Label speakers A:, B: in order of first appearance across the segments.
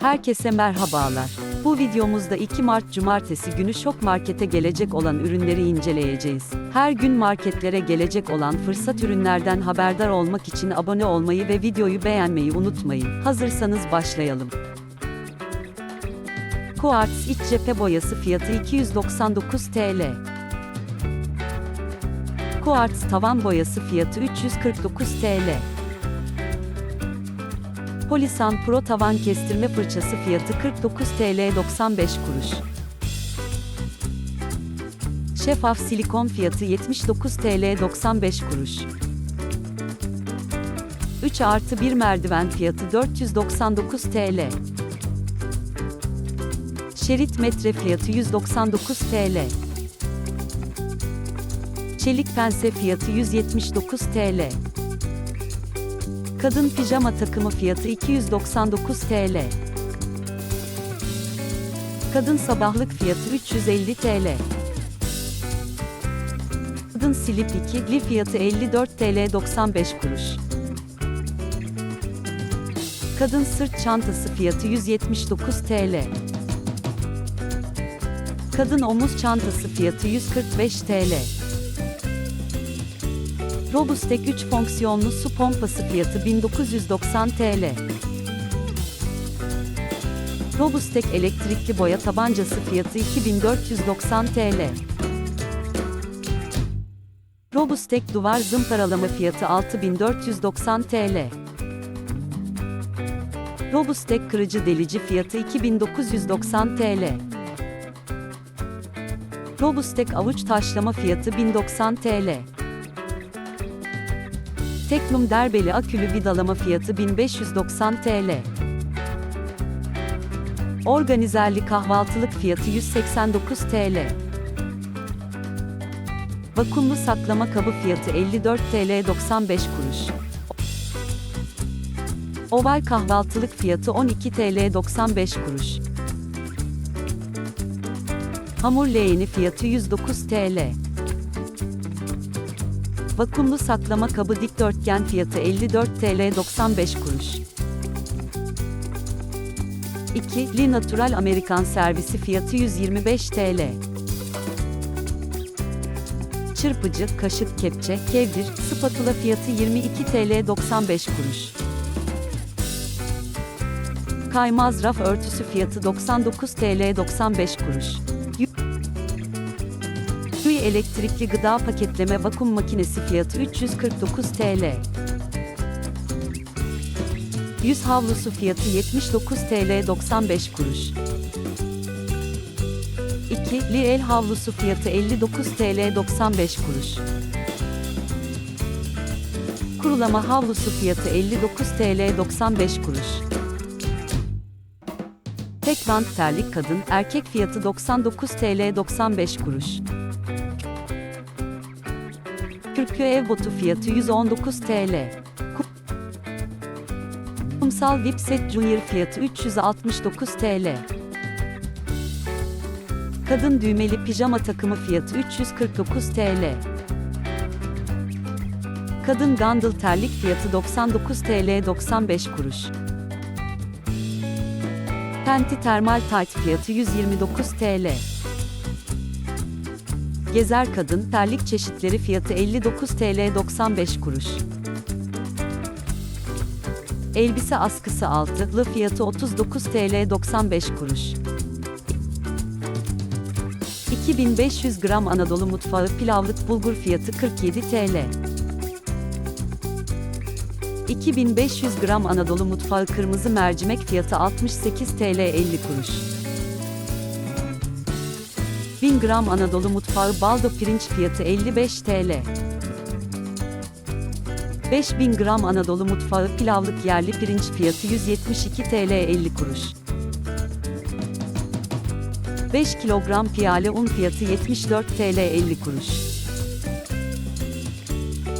A: Herkese merhabalar. Bu videomuzda 2 Mart Cumartesi günü Şok Market'e gelecek olan ürünleri inceleyeceğiz. Her gün marketlere gelecek olan fırsat ürünlerden haberdar olmak için abone olmayı ve videoyu beğenmeyi unutmayın. Hazırsanız başlayalım. Quartz iç cephe boyası fiyatı 299 TL. Quartz tavan boyası fiyatı 349 TL. Polisan Pro tavan kestirme fırçası fiyatı 49 TL 95 kuruş. Şeffaf silikon fiyatı 79 TL 95 kuruş. 3 artı 1 merdiven fiyatı 499 TL. Şerit metre fiyatı 199 TL. Çelik pense fiyatı 179 TL. Kadın pijama takımı fiyatı 299 TL. Kadın sabahlık fiyatı 350 TL. Kadın silip 2'li fiyatı 54 TL 95 kuruş. Kadın sırt çantası fiyatı 179 TL. Kadın omuz çantası fiyatı 145 TL. Robustek 3 fonksiyonlu su pompası fiyatı 1990 TL. Robustek elektrikli boya tabancası fiyatı 2490 TL. Robustek duvar zımparalama fiyatı 6490 TL. Robustek kırıcı delici fiyatı 2990 TL. Robustek avuç taşlama fiyatı 1090 TL. Teknum derbeli akülü vidalama fiyatı 1590 TL. Organizerli kahvaltılık fiyatı 189 TL. Vakumlu saklama kabı fiyatı 54 TL 95 kuruş. Oval kahvaltılık fiyatı 12 TL 95 kuruş. Hamur leğeni fiyatı 109 TL. Vakumlu saklama kabı dikdörtgen fiyatı 54 TL 95 kuruş. 2. Li Natural Amerikan servisi fiyatı 125 TL. Çırpıcı, kaşık, kepçe, kevgir, spatula fiyatı 22 TL 95 kuruş. Kaymaz raf örtüsü fiyatı 99 TL 95 kuruş. Hui elektrikli gıda paketleme vakum makinesi fiyatı 349 TL. Yüz havlusu fiyatı 79 TL 95 kuruş. 2. Li el havlusu fiyatı 59 TL 95 kuruş. Kurulama havlusu fiyatı 59 TL 95 kuruş. Tek bant terlik kadın erkek fiyatı 99 TL 95 kuruş. Kürklü ev botu fiyatı 119 TL. Kumsal VIP Set Junior fiyatı 369 TL. Kadın düğmeli pijama takımı fiyatı 349 TL. Kadın gandıl terlik fiyatı 99 TL 95 kuruş. Penti termal tight fiyatı 129 TL. Gezer kadın terlik çeşitleri fiyatı 59 TL 95 kuruş. Elbise askısı altılı fiyatı 39 TL 95 kuruş. 2500 gram Anadolu mutfağı pilavlık bulgur fiyatı 47 TL. 2500 gram Anadolu mutfağı kırmızı mercimek fiyatı 68 TL 50 kuruş. 1000 gram Anadolu mutfağı baldo pirinç fiyatı 55 TL. 5000 gram Anadolu mutfağı pilavlık yerli pirinç fiyatı 172 TL 50 kuruş. 5 kilogram piyale un fiyatı 74 TL 50 kuruş.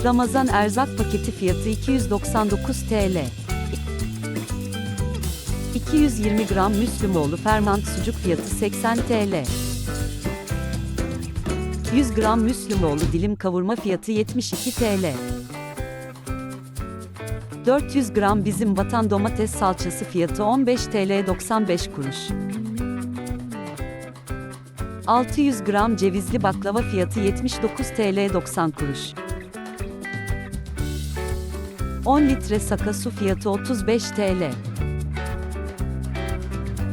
A: Ramazan erzak paketi fiyatı 299 TL. 220 gram Müslümoğlu fermant sucuk fiyatı 80 TL. 100 gram Müslümoğlu dilim kavurma fiyatı 72 TL. 400 gram bizim vatan domates salçası fiyatı 15 TL 95 kuruş. 600 gram cevizli baklava fiyatı 79 TL 90 kuruş. 10 litre saka su fiyatı 35 TL.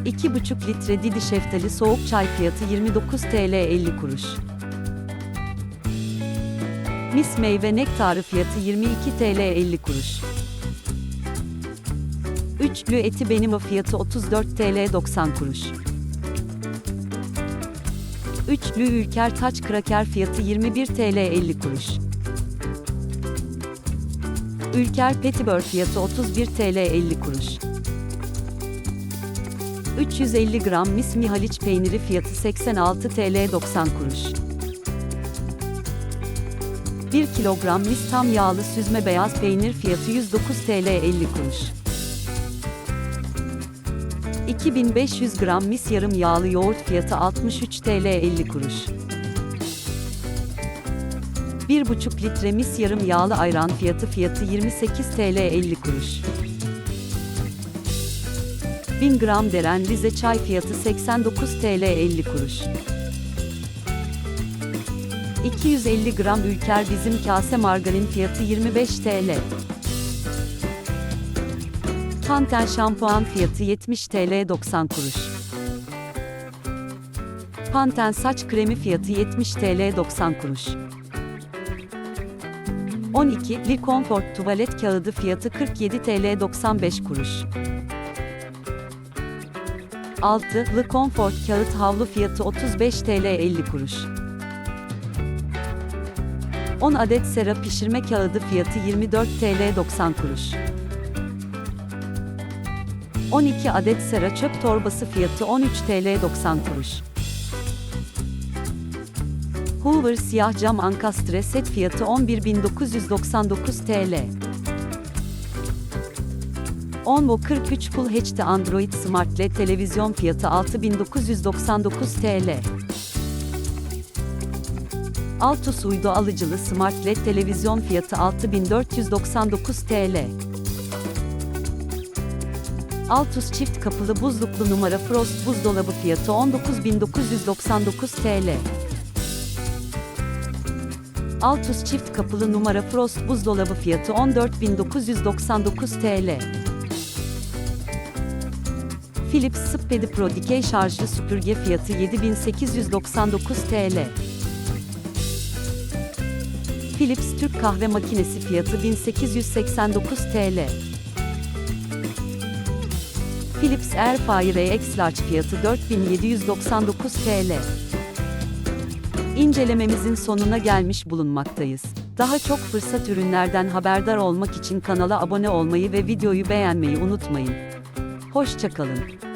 A: 2,5 litre Didi şeftali soğuk çay fiyatı 29 TL 50 kuruş. Mis meyve nektarı fiyatı 22 TL 50 kuruş. Üçlü eti benim fiyatı 34 TL 90 kuruş. Üçlü ülker taç kraker fiyatı 21 TL 50 kuruş. Ülker petibör fiyatı 31 TL 50 kuruş. 350 gram mis mi haliç peyniri fiyatı 86 TL 90 kuruş. 1 kilogram mis tam yağlı süzme beyaz peynir fiyatı 109 TL 50 kuruş. 2500 gram mis yarım yağlı yoğurt fiyatı 63 TL 50 kuruş. 1,5 litre mis yarım yağlı ayran fiyatı fiyatı 28 TL 50 kuruş. 1000 gram deren Rize çay fiyatı 89 TL 50 kuruş. 250 gram ülker bizim kase margarin fiyatı 25 TL. Panten şampuan fiyatı 70 TL 90 kuruş. Panten saç kremi fiyatı 70 TL 90 kuruş. 12 Li Comfort tuvalet kağıdı fiyatı 47 TL 95 kuruş. 6 The Comfort kağıt havlu fiyatı 35 TL 50 kuruş. 10 adet sera pişirme kağıdı fiyatı 24 TL 90 kuruş. 12 adet sera çöp torbası fiyatı 13 TL 90 kuruş. Hoover siyah cam ankastre set fiyatı 11.999 TL. Onvo 43 Full HD Android Smart LED televizyon fiyatı 6999 TL. Altus uydu alıcılı Smart LED televizyon fiyatı 6499 TL. Altus çift kapılı buzluklu numara Frost buzdolabı fiyatı 19999 TL. Altus çift kapılı numara Frost buzdolabı fiyatı 14999 TL. Philips Spedi Pro dikey şarjlı süpürge fiyatı 7899 TL. Philips Türk kahve makinesi fiyatı 1889 TL. Philips Airfryer X Large fiyatı 4799 TL. İncelememizin sonuna gelmiş bulunmaktayız. Daha çok fırsat ürünlerden haberdar olmak için kanala abone olmayı ve videoyu beğenmeyi unutmayın. Hoşçakalın.